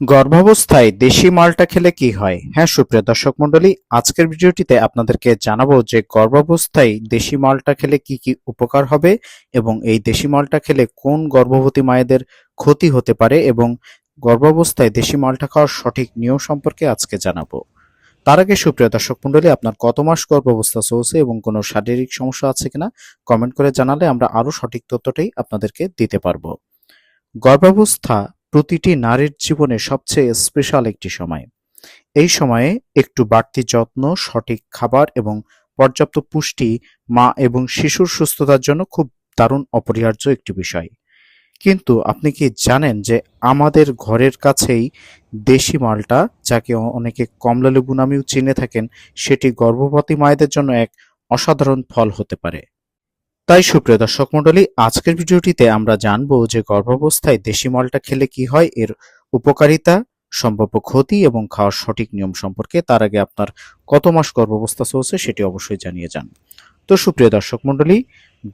গর্ভাবস্থায় দেশি মালটা খেলে কি হয়? হ্যাঁ সুপ্রিয় দর্শক মণ্ডলী, আজকের ভিডিওটিতে আপনাদেরকে জানাব যে গর্ভাবস্থায় দেশি মালটা খেলে কি কি উপকার হবে এবং এই দেশি মালটা খেলে কোন গর্ভবতী মায়েদের ক্ষতি হতে পারে এবং গর্ভাবস্থায় দেশি মালটা খাওয়ার সঠিক নিয়ম সম্পর্কে আজকে জানাব। তার আগে, সুপ্রিয় দর্শক মণ্ডলী, আপনার কত মাস গর্ভাবস্থা চলছে এবং কোনো শারীরিক সমস্যা আছে কিনা কমেন্ট করে জানালে আমরা আরও সঠিক তথ্যটাই আপনাদেরকে দিতে পারব। গর্ভাবস্থা প্রতিটি নারীর জীবনে সবচেয়ে স্পেশাল একটি সময়। এই সময়ে একটু বাড়তি যত্ন, সঠিক খাবার এবং পর্যাপ্ত পুষ্টি মা এবং শিশুর সুস্থতার জন্য খুব দারুণ অপরিহার্য একটি বিষয়। কিন্তু আপনি কি জানেন যে আমাদের ঘরের কাছেই দেশি মালটা, যাকে অনেকে কমলা লেবু নামেও চিনে থাকেন, সেটি গর্ভবতী মায়েদের জন্য এক অসাধারণ ফল হতে পারে। তাই সুপ্রিয় দর্শক মণ্ডলী, আজকের ভিডিওটিতে আমরা জানব যে গর্ভাবস্থায় দেশি মালটা খেলে কি হয়, এর উপকারিতা, সম্ভাব্য ক্ষতি এবং খাওয়ার সঠিক নিয়ম সম্পর্কে, তার আগে আপনার কত মাস গর্ভাবস্থা চলছে সেটি অবশ্যই জানিয়ে যান। তো সুপ্রিয় দর্শক মণ্ডলী,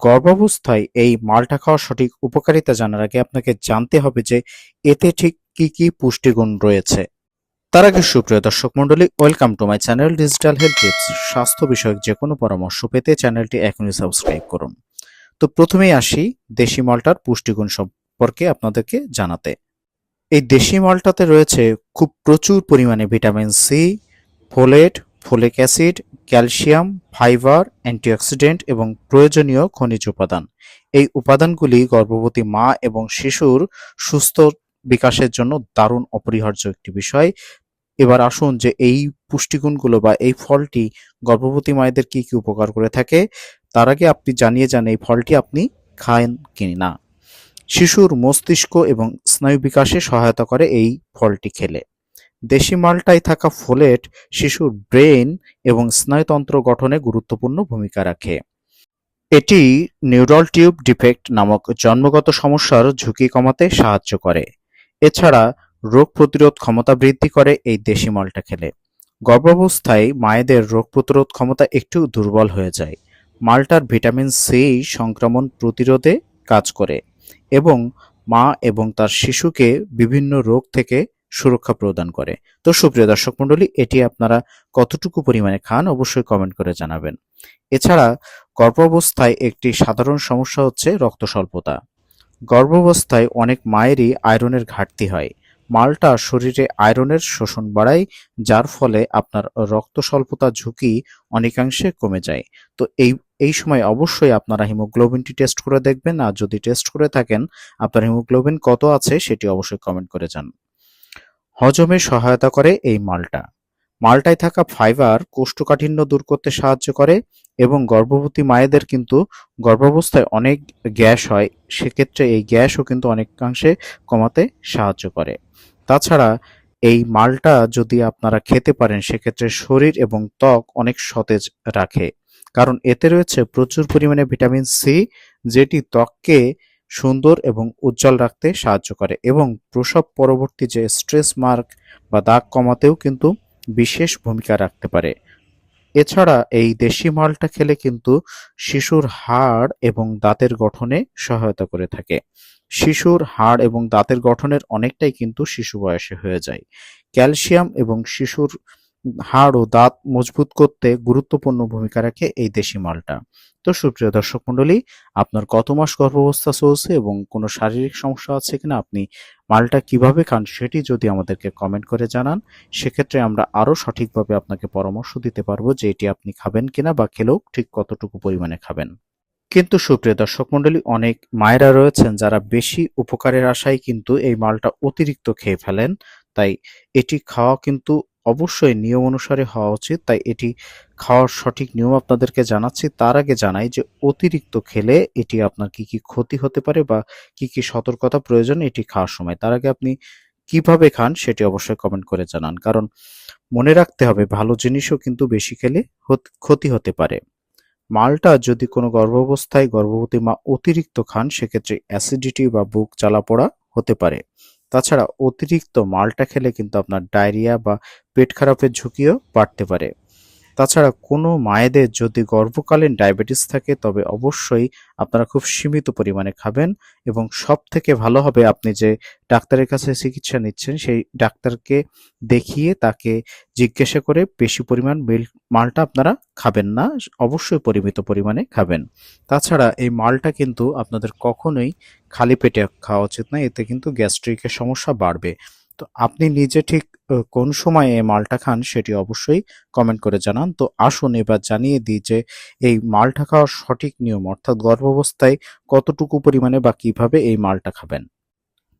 গর্ভাবস্থায় এই মালটা খাওয়ার সঠিক উপকারিতা জানার আগে আপনাকে জানতে হবে যে এতে ঠিক কি কি পুষ্টিগুণ রয়েছে। তার আগে সুপ্রিয় দর্শক মন্ডলী welcome to my channel digital health tips. স্বাস্থ্য বিষয়ক যে কোনো পরামর্শ পেতে চ্যানেলটি এখনই সাবস্ক্রাইব করুন। তো প্রথমেই আসি দেশি মালটার পুষ্টিগুণ সম্পর্কে আপনাদেরকে জানাতে। এই দেশি মালটাতে রয়েছে খুব প্রচুর পরিমাণে vitamin C, folate, folic acid, calcium, fibre, antioxidant এবং প্রয়োজনীয় খনিজ উপাদান। এই উপাদানগুলি গর্ভবতী মা এবং শিশুর সুস্থ বিকাশের জন্য দারুণ অপরিহার্য একটি বিষয়। এবার আসুন যে এই পুষ্টিগুণগুলো বা এই ফলটি গর্ভবতী মায়েদের কি কি উপকার করে থাকে তার আগে আপনি জানিয়ে যান এই ফলটি আপনি খান কি না শিশুর মস্তিষ্ক এবং স্নায়ু বিকাশে সহায়তা করে এই ফলটি খেলে। দেশি মালটায় থাকা ফোলেট শিশুর ব্রেন এবং স্নায়ুতন্ত্র গঠনে গুরুত্বপূর্ণ ভূমিকা রাখে। এটি নিউরাল টিউব ডিফেক্ট নামক জন্মগত সমস্যার ঝুঁকি কমাতে সাহায্য করে। এছাড়া রোগ প্রতিরোধ ক্ষমতা বৃদ্ধি করে এই দেশি মালটা খেলে। গর্ভাবস্থায় মায়েদের রোগ প্রতিরোধ ক্ষমতা একটু দুর্বল হয়ে যায়। মালটার ভিটামিন সি সংক্রমণ প্রতিরোধে কাজ করে এবং মা এবং তার শিশুকে বিভিন্ন রোগ থেকে সুরক্ষা প্রদান করে। তো সুপ্রিয় দর্শক মণ্ডলী, এটি আপনারা কতটুকু পরিমাণে খান অবশ্যই কমেন্ট করে জানাবেন। এছাড়া গর্ভাবস্থায় একটি সাধারণ সমস্যা হচ্ছে রক্ত স্বল্পতা। গর্ভাবস্থায় অনেক মায়েরই আয়রনের ঘাটতি হয়। মালটা শরীরে আয়রনের শোষণ বাড়ায়, যার ফলে আপনার রক্ত স্বল্পতা ঝুঁকি অনেকাংশে কমে যায়। তো এই এই সময় অবশ্যই আপনারা হিমোগ্লোবিনটি টেস্ট করে দেখবেন, আর যদি টেস্ট করে থাকেন, আপনার হিমোগ্লোবিন কত আছে সেটি অবশ্যই কমেন্ট করে যান হজমে সহায়তা করে এই মালটা। মালটায় থাকা ফাইবার কোষ্ঠকাঠিন্য দূর করতে সাহায্য করে এবং গর্ভবতী মায়েদের কিন্তু গর্ভাবস্থায় অনেক গ্যাস হয়, সেক্ষেত্রে এই গ্যাসও কিন্তু অনেকাংশে কমাতে সাহায্য করে। তাছাড়া এই মালটা যদি আপনারা খেতে পারেন, সেক্ষেত্রে শরীর এবং ত্বক অনেক সতেজ রাখে। কারণ এতে রয়েছে প্রচুর পরিমাণে ভিটামিন সি যেটি ত্বককে সুন্দর এবং উজ্জ্বল রাখতে সাহায্য করে এবং প্রসব পরবর্তী যে স্ট্রেস মার্ক বা দাগ কমাতেও কিন্তু বিশেষ ভূমিকা রাখতে পারে। এছাড়া এই দেশি মালটা খেলে কিন্তু শিশুর হাড় এবং দাঁতের গঠনে সহায়তা করে থাকে। শিশুর হাড় এবং দাঁতের গঠনের অনেকটাই কিন্তু শিশু বয়সে হয়ে যায়। ক্যালসিয়াম এবং শিশুর হাড় ও দাঁত মজবুত করতে গুরুত্বপূর্ণ ভূমিকা রাখে এই দেশি মালটা। তো সুপ্রিয় দর্শক মণ্ডলী, আপনার কত মাস গর্ভাবস্থা চলছে এবং কোনো শারীরিক সমস্যা আছে কিনা আপনি মালটা কীভাবে খান সেটি যদি আমাদেরকে কমেন্ট করে জানান, সেক্ষেত্রে আমরা আরও সঠিকভাবে আপনাকে পরামর্শ দিতে পারব যে এটি আপনি খাবেন কিনা বা খেলেও ঠিক কতটুকু পরিমাণে খাবেন। কিন্তু সুপ্রিয় দর্শক মণ্ডলী, অনেক মায়েরা রয়েছেন যারা বেশি উপকারের আশায় কিন্তু এই মালটা অতিরিক্ত খেয়ে ফেলেন। তাই এটি খাওয়া কিন্তু অবশ্যই নিয়ম অনুসারে হওয়া উচিত, তাই এটি খাওয়ার সঠিক নিয়ম আপনাদেরকে জানাচ্ছি। তার আগে জানাই যে অতিরিক্ত খেলে এটি আপনার কি কি ক্ষতি হতে পারে বা কি কি সতর্কতা প্রয়োজন এটি খাওয়ার সময়। তার আগে আপনি কীভাবে খান সেটি অবশ্যই কমেন্ট করে জানান, কারণ মনে রাখতে হবে ভালো জিনিসও কিন্তু বেশি খেলে ক্ষতি হতে পারে। মালটা যদি কোনো গর্ভাবস্থায় গর্ভবতী মা অতিরিক্ত খান, সেক্ষেত্রে অ্যাসিডিটি বা বুক জ্বালাপোড়া হতে পারে। তাছাড়া অতিরিক্ত মালটা খেলে কিন্তু আপনার ডায়রিয়া বা পেট খারাপের ঝুঁকিও বাড়তে পারে। তাছাড়া কোনো মায়েদের যদি গর্ভকালীন ডায়াবেটিস থাকে, তবে অবশ্যই আপনারা খুব সীমিত পরিমাণে খাবেন এবং সব থেকে ভালো হবে আপনি যে ডাক্তারের কাছে চিকিৎসা নিচ্ছেন, সেই ডাক্তারকে দেখিয়ে তাকে জিজ্ঞাসা করে বেশি পরিমাণ মিল্ক মালটা আপনারা খাবেন না, অবশ্যই পরিমিত পরিমাণে খাবেন। তাছাড়া এই মালটা কিন্তু আপনাদের কখনোই খালি পেটে খাওয়া উচিত না, এতে কিন্তু গ্যাস্ট্রিকের সমস্যা বাড়বে। তো আপনি নিজে ঠিক কোন সময় এই মালটা খান সেটি অবশ্যই কমেন্ট করে জানান। তো আসুন এবার জানিয়ে দিই যে এই মালটা খাওয়ার সঠিক নিয়ম অর্থাৎ গর্ভাবস্থায় কতটুকু পরিমাণে বা কীভাবে এই মালটা খাবেন?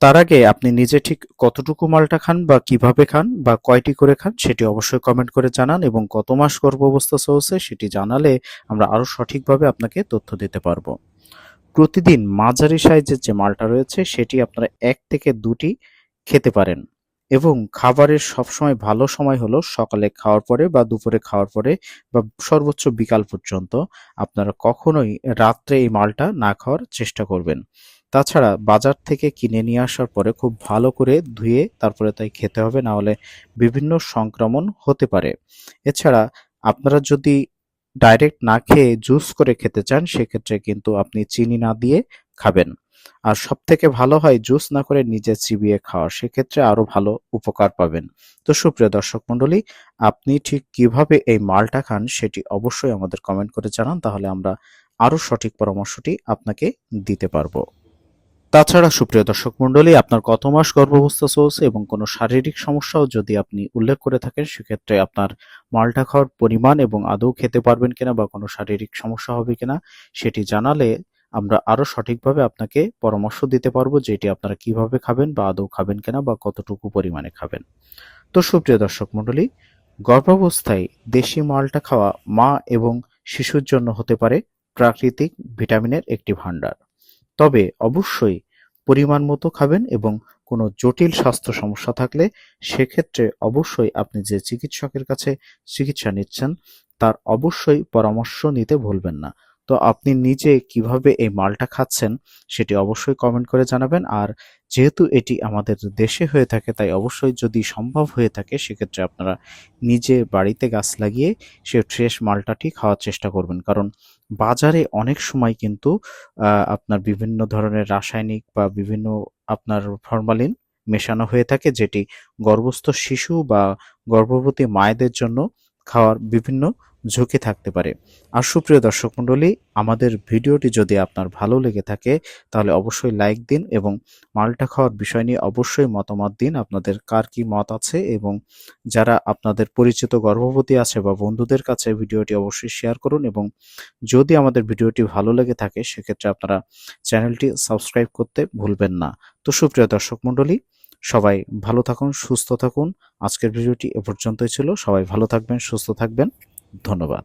তার আগে আপনি নিজে ঠিক কতটুকু মালটা খান বা কীভাবে খান বা কয়টি করে খান সেটি অবশ্যই কমেন্ট করে জানান এবং কত মাস গর্ভাবস্থা চলছে সেটি জানালে আমরা আরও সঠিকভাবে আপনাকে তথ্য দিতে পারব। প্রতিদিন মাঝারি সাইজের যে মালটা রয়েছে সেটি আপনারা এক থেকে দুটি খেতে পারেন। এবং খাবারের সবসময় ভালো সময় হলো সকালে খাওয়ার পরে বা দুপুরে খাওয়ার পরে বা সর্বোচ্চ বিকাল পর্যন্ত আপনারা কখনোই রাত্রে এই মালটা না খাওয়ার চেষ্টা করবেন। তাছাড়া বাজার থেকে কিনে নিয়ে আসার পরে খুব ভালো করে ধুয়ে তারপরে তাই খেতে হবে না হলে বিভিন্ন সংক্রমণ হতে পারে। এছাড়া আপনারা যদি ডাইরেক্ট না খেয়ে জুস করে খেতে চান, সেক্ষেত্রে কিন্তু আপনি চিনি না দিয়ে খাবেন। আর সব থেকে ভালো হয় জুস না করে নিজে চিবিয়ে খাওয়া, সেক্ষেত্রে আরও ভালো উপকার পাবেন। তো সুপ্রিয় দর্শক মণ্ডলী, আপনি ঠিক কীভাবে এই মালটা খান সেটি অবশ্যই আমাদের কমেন্ট করে জানান, তাহলে আমরা আরও সঠিক পরামর্শটি আপনাকে দিতে পারব। তাছাড়া সুপ্রিয় দর্শক মণ্ডলী, আপনার কত মাস গর্ভাবস্থা চলছে এবং কোনো শারীরিক সমস্যাও যদি আপনি উল্লেখ করে থাকেন, সেক্ষেত্রে আপনার মালটা খাওয়ার পরিমাণ এবং আদৌ খেতে পারবেন কিনা বা কোনো শারীরিক সমস্যা হবে কিনা, সেটি জানালে আমরা আরও সঠিকভাবে আপনাকে পরামর্শ দিতে পারব যে এটি আপনারা কীভাবে খাবেন, বা আদৌ খাবেন কিনা, বা কতটুকু পরিমাণে খাবেন। তো সুপ্রিয় দর্শক মণ্ডলী, গর্ভাবস্থায় দেশি মালটা খাওয়া মা এবং শিশুর জন্য হতে পারে প্রাকৃতিক ভিটামিনের একটি ভাণ্ডার। তবে অবশ্যই পরিমাণ মতো খাবেন এবং কোনো জটিল স্বাস্থ্য সমস্যা থাকলে সেক্ষেত্রে অবশ্যই আপনি যে চিকিৎসকের কাছে চিকিৎসা নিচ্ছেন, তার অবশ্যই পরামর্শ নিতে ভুলবেন না। তো আপনি নিজে কীভাবে এই মালটা খাচ্ছেন সেটি অবশ্যই কমেন্ট করে জানাবেন। আর যেহেতু এটি আমাদের দেশে হয়ে থাকে, তাই অবশ্যই যদি সম্ভব হয়ে থাকে, সেক্ষেত্রে আপনারা নিজে বাড়িতে গাছ লাগিয়ে সে ফ্রেশ মালটাটি খাওয়ার চেষ্টা করবেন। কারণ বাজারে অনেক সময় কিন্তু আপনার বিভিন্ন ধরনের রাসায়নিক বা বিভিন্ন আপনার ফরমালিন মেশানো হয়ে থাকে, যেটি গর্ভস্থ শিশু বা গর্ভবতী মায়েদের জন্য খাওয়ার বিভিন্ন ঝুঁকি থাকতে পারে। আর সুপ্রিয় দর্শক মণ্ডলী, আমাদের ভিডিওটি যদি আপনার ভালো লেগে থাকে, তাহলে অবশ্যই লাইক দিন এবং মালটা খাওয়ার বিষয় নিয়ে অবশ্যই মতামত দিন আপনাদের কার কি মত আছে এবং যারা আপনাদের পরিচিত গর্ভবতী আছে বা বন্ধুদের কাছে ভিডিওটি অবশ্যই শেয়ার করুন এবং যদি আমাদের ভিডিওটি ভালো লেগে থাকে, সেক্ষেত্রে আপনারা চ্যানেলটি সাবস্ক্রাইব করতে ভুলবেন না। তো সুপ্রিয় দর্শক মণ্ডলী, সবাই ভালো থাকুন, সুস্থ থাকুন। আজকের ভিডিওটি এ পর্যন্তই ছিল। সবাই ভালো থাকবেন, সুস্থ থাকবেন। ধন্যবাদ।